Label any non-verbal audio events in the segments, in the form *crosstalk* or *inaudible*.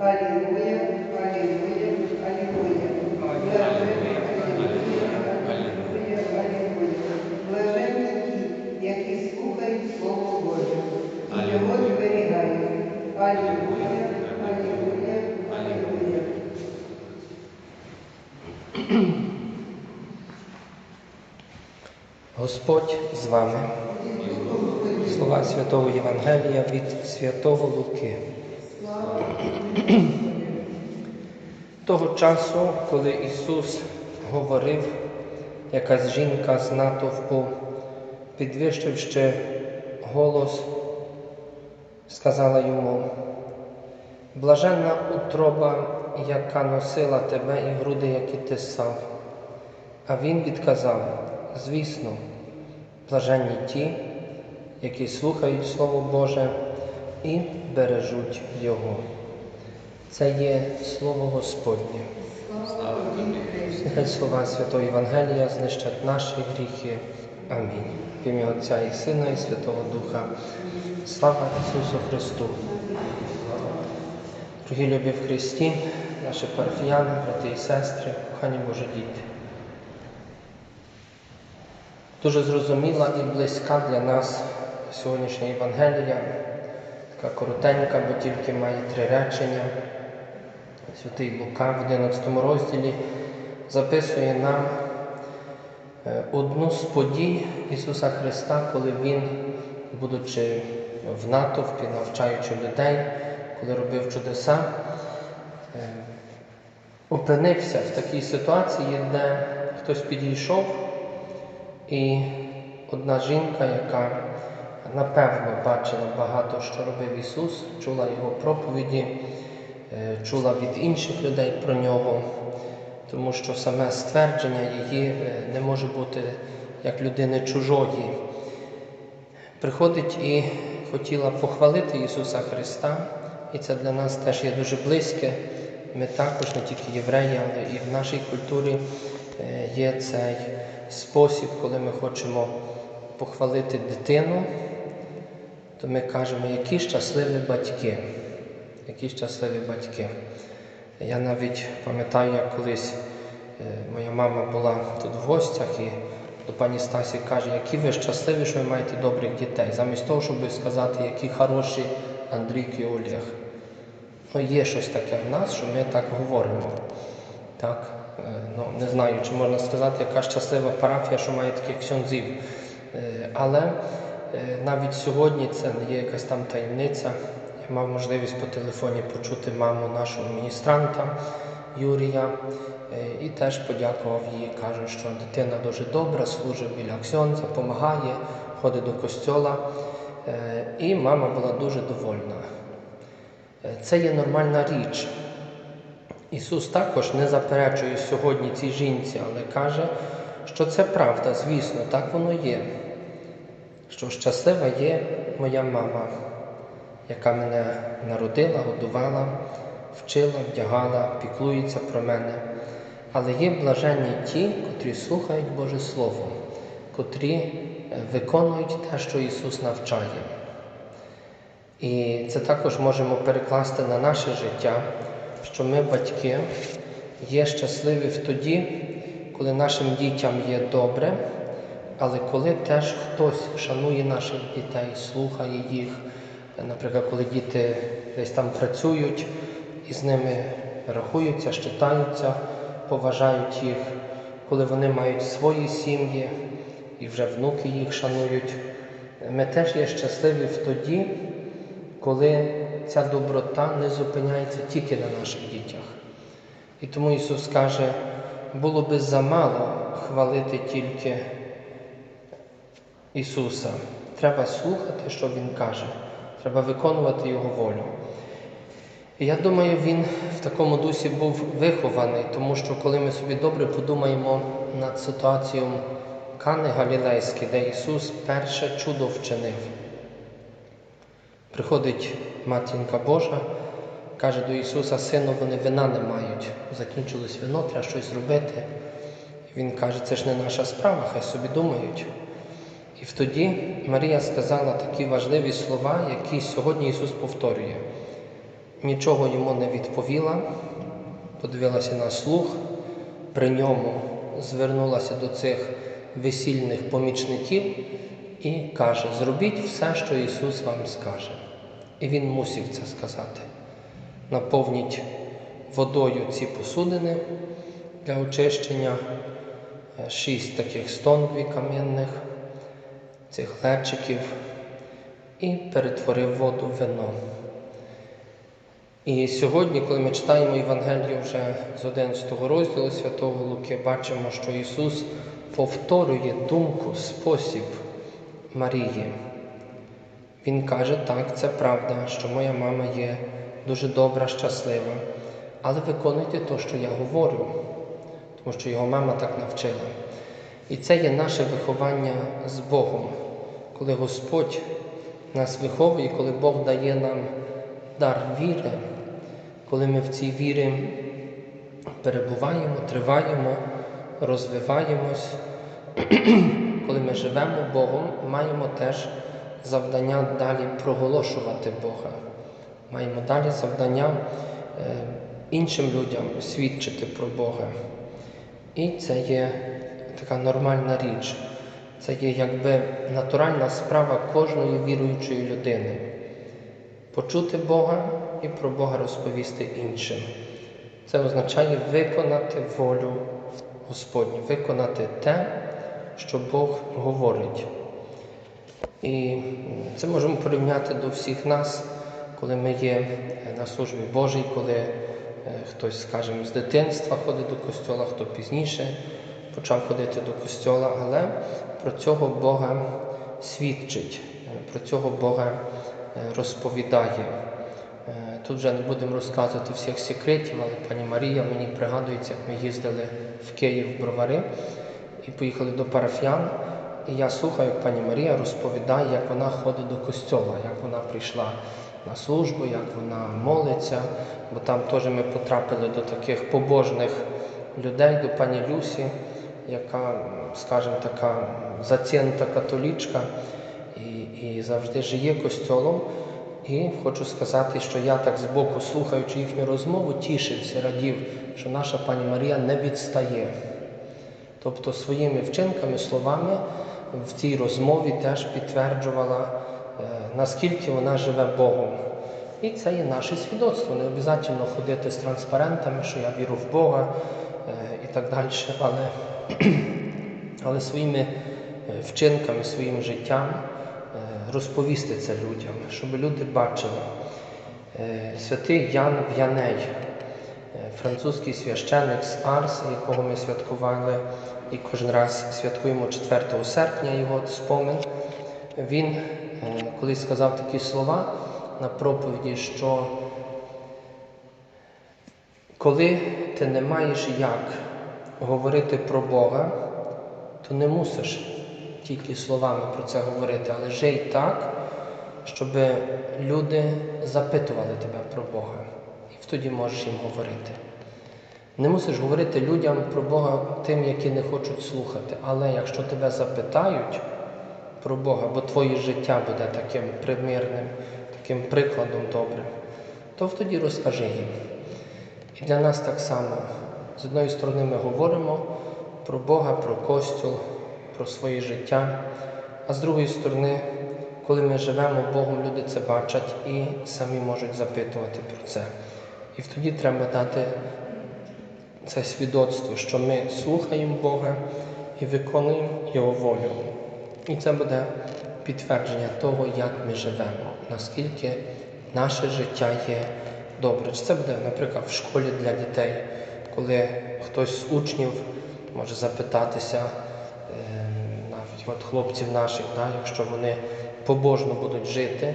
Алілуя, алілуя. Блаженні, алілуя, алілуя, алілуя. Блаженні ті, які слухають Слово Боже і його зберігають. Алілуя, алілуя, алілуя. Господь з вами. Слова Святого Євангелія від Святого Луки. Того часу, коли Ісус говорив, якась жінка з натовпу, підвищивши голос, сказала йому, блаженна утроба, яка носила тебе, і груди, які ти сав. А він відказав, звісно, блаженні ті, які слухають Слово Боже і бережуть Його. Це є Слово Господнє. Нехай слова Святого Євангелія знищать наші гріхи. Амінь. В ім'я Отця і Сина, і Святого Духа. Слава Ісусу Христу! Дорогі любі в Христі, наші парафіяни, брати і сестри, кохані Божі діти. Дуже зрозуміла і близька для нас сьогоднішня Євангелія, така коротенька, бо тільки має три речення. Святий Лука в 11 розділі записує нам е, одну з подій Ісуса Христа, коли Він, будучи в натовпі, навчаючи людей, коли робив чудеса, е, опинився в такій ситуації, де хтось підійшов. І одна жінка, яка напевно бачила багато, що робив Ісус, чула Його проповіді, е, чула від інших людей про нього, тому що саме ствердження її е, не може бути як людини чужої. Приходить і хотіла похвалити Ісуса Христа, і це для нас теж є дуже близьке. Ми також, не тільки євреї, але і в нашій культурі е, є цей спосіб, коли ми хочемо похвалити дитину, то ми кажемо, які щасливі батьки. Які щасливі батьки. Я навіть пам'ятаю, як колись е, моя мама була тут в гостях і до пані Стасі каже, які ви щасливі, що ви маєте добрих дітей, замість того, щоб сказати, які хороші Андрійки і Олег. Ну, є щось таке в нас, що ми так говоримо. Так? Е, Ну, не знаю, чи можна сказати, яка щаслива парафія, що має таких ксьонзів. Е, Але навіть сьогодні це не є якась там таємниця. Я мав можливість по телефоні почути маму нашого міністранта Юрія е, і теж подякував їй. Кажу, що дитина дуже добра, служить біля ксьонза, допомагає, ходить до костьола. Е, І мама була дуже довольна. Е, Це є нормальна річ. Ісус також не заперечує сьогодні цій жінці, але каже, що це правда, звісно, так воно є. Що щаслива є моя мама, яка мене народила, годувала, вчила, вдягала, піклується про мене. Але є блаженні ті, котрі слухають Боже Слово, котрі е, виконують те, що Ісус навчає. І це також можемо перекласти на наше життя, що ми, батьки, є щасливі в тоді, коли нашим дітям є добре, але коли теж хтось шанує наших дітей, слухає їх. Наприклад, коли діти десь там працюють і з ними рахуються, щитаються, поважають їх, коли вони мають свої сім'ї і вже внуки їх шанують. Ми теж є щасливі в тоді, коли ця доброта не зупиняється тільки на наших дітях. І тому Ісус каже, було би замало хвалити тільки Ісуса. Треба слухати, що Він каже, треба виконувати Його волю. І я думаю, він в такому дусі був вихований, тому що коли ми собі добре подумаємо над ситуацією Кани Галілейської, де Ісус перше чудо вчинив. Приходить матінка Божа, каже до Ісуса, сину, вони вина не мають. Закінчилось вино, треба щось зробити. Він каже, це ж не наша справа, хай собі думають. І тоді Марія сказала такі важливі слова, які сьогодні Ісус повторює. нічого йому не відповіла, подивилася на слух, при ньому звернулася до цих весільних помічників і каже: зробіть все, що Ісус вам скаже. І Він мусив це сказати. Наповніть водою ці посудини для очищення, е, шість таких стонбів кам'яних, цих глечиків, і перетворив воду в вино. І сьогодні, коли ми читаємо Євангелію вже з 11 розділу Святого Луки, бачимо, що Ісус повторює думку, спосіб Марії. Він каже, так, це правда, що моя мама є дуже добра, щаслива, але виконуйте те, що я говорю, тому що його мама так навчила. І це є наше виховання з Богом, коли Господь нас виховує, коли Бог дає нам дар віри, коли ми в цій вірі перебуваємо, триваємо, розвиваємось, *clears throat* коли ми живемо Богом, маємо теж завдання далі проголошувати Бога. Маємо далі завдання е, іншим людям свідчити про Бога. І це є така нормальна річ. Це є якби натуральна справа кожної віруючої людини. Почути Бога і про Бога розповісти іншим. Це означає виконати волю Господню, виконати те, що Бог говорить. І це можемо порівняти до всіх нас, коли ми є на службі Божій, коли е, хтось, скажімо, з дитинства ходить до костьола, хто пізніше почав ходити до костьола, але про цього Бога свідчить, е, про цього Бога е, розповідає. Е, Тут вже не будемо розказувати всіх секретів, але пані Марія мені пригадується, як ми їздили в Київ Бровари і поїхали до парафіян. І я слухаю, як пані Марія розповідає, як вона ходить до костьола, як вона прийшла на службу, як вона молиться, бо там теж ми потрапили до таких побожних людей, до пані Люсі, яка, скажімо, така зацінта католічка і, і завжди жиє костьолом. І хочу сказати, що я так збоку, слухаючи їхню розмову, тішився, радів, що наша пані Марія не відстає. Тобто своїми вчинками, словами в цій розмові теж підтверджувала, е, наскільки вона живе Богом. І це є наше свідоцтво. Не обов'язково ходити з транспарентами, що я вірю в Бога е, і так далі. Але, *clears throat* але своїми е, вчинками, своїм життям е, розповісти це людям, щоб люди бачили. Е, Святий Ян В'яней, французький священник з Арс, якого ми святкували і кожен раз святкуємо 4 серпня його спомин. Він колись сказав такі слова на проповіді, що коли ти не маєш як говорити про Бога, то не мусиш тільки словами про це говорити, але жий так, щоб люди запитували тебе про Бога. І тоді можеш їм говорити. Не мусиш говорити людям про Бога тим, які не хочуть слухати. Але якщо тебе запитають про Бога, бо твоє життя буде таким примірним, таким прикладом добрим, то тоді розкажи їм. І для нас так само, з одної сторони, ми говоримо про Бога, про Костюл, про своє життя, а з другої сторони, коли ми живемо Богом, люди це бачать і самі можуть запитувати про це. І тоді треба дати це свідоцтво, що ми слухаємо Бога і виконуємо Його волю. І це буде підтвердження того, як ми живемо, наскільки наше життя є добре. Це буде, наприклад, в школі для дітей, коли хтось з учнів може запитатися, е, навіть от хлопців наших, да, якщо вони побожно будуть жити,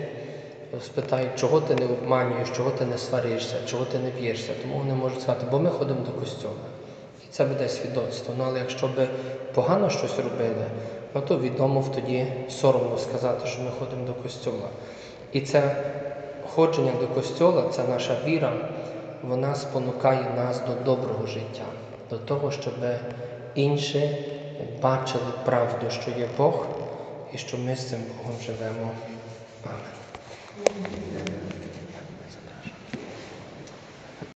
спитають, чого ти не обманюєш, чого ти не сваришся, чого ти не б'єшся. Тому вони можуть сказати, бо ми ходимо до костьола. І це буде свідоцтво. Ну, але якщо би погано щось робили, ну то відомо тоді соромно сказати, що ми ходимо до костьола. І це ходження до костьола, це наша віра, вона спонукає нас до доброго життя, до того, щоб інші бачили правду, що є Бог, і що ми з цим Богом живемо. Амен.